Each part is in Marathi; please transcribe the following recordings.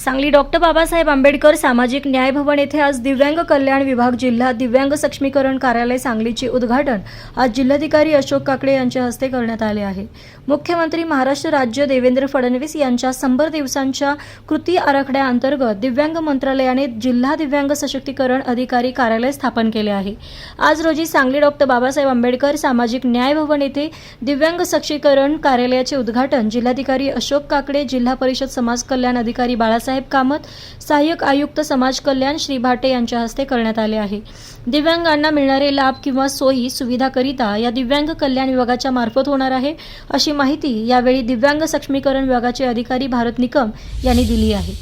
सांगली डॉक्टर बाबासाहेब आंबेडकर सामाजिक न्याय भवन येथे आज दिव्यांग कल्याण विभाग जिल्हा दिव्यांग सक्षमीकरण कार्यालय सांगलीचे उद्घाटन आज जिल्हाधिकारी अशोक काकडे यांच्या हस्ते करण्यात आले आहे. मुख्यमंत्री महाराष्ट्र राज्य देवेंद्र फडणवीस यांच्या शंभर दिवसांच्या कृती आराखड्याअंतर्गत दिव्यांग मंत्रालयाने जिल्हा दिव्यांग सशक्तीकरण अधिकारी कार्यालय स्थापन केले आहे. आज रोजी सांगली डॉक्टर बाबासाहेब आंबेडकर सामाजिक न्याय भवन येथे दिव्यांग सक्षमीकरण कार्यालयाचे उद्घाटन जिल्हाधिकारी अशोक काकडे जिल्हा परिषद समाज कल्याण अधिकारी बाळासाहेब बाळासाहेब कामत सहाय्यक आयुक्त समाज कल्याण श्री भाटे यांच्या हस्ते करण्यात आले आहे. दिव्यांगांना मिळणारे लाभ किंवा सोयी सुविधाकरिता या दिव्यांग कल्याण विभागाच्या मार्फत होणार आहे अशी माहिती यावेळी दिव्यांग सक्षमीकरण विभागाचे अधिकारी भारत निकम यांनी दिली आहे.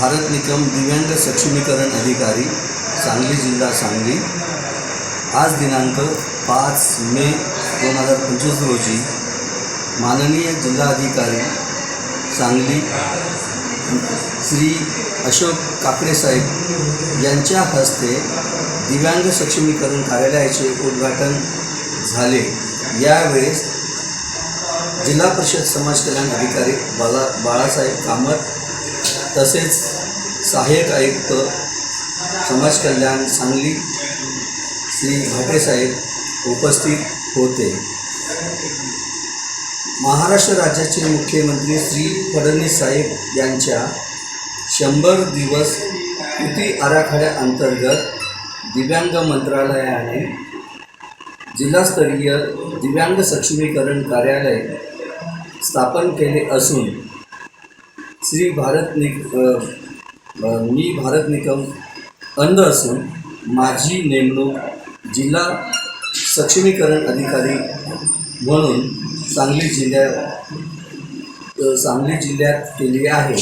भारत निकम दिव्यांग सक्षमीकरण अधिकारी सांगली जिल्हा सांगली. आज दिनांक पाच मे दोन हजार पंचवीस रोजी माननीय जिल्हाधिकारी सांगली श्री अशोक काकडे साहेब यांच्या हस्ते दिव्यांग सक्षमीकरण कार्यालयाचे उद्घाटन झाले. यावेळेस जिल्हा परिषद समाज कल्याण अधिकारी बाला बाळासाहेब कामत तसेच सहाय्यक आयुक्त समाज कल्याण सांगली श्री भाटेसाहेब उपस्थित होते. महाराष्ट्र राज्याचे मुख्यमंत्री श्री फडणवीस साहेब यांच्या शंभर दिवस कृती आराखड्याअंतर्गत दिव्यांग मंत्रालयाने जिल्हास्तरीय दिव्यांग सक्षमीकरण कार्यालय स्थापन केले असून श्री भारत निक मी भारत निकम अंध असून माझी नेमणूक जिल्हा सक्षमीकरण अधिकारी म्हणून सांगली जिल्ह्यात सांगली जिल्ह्यात केली आहे.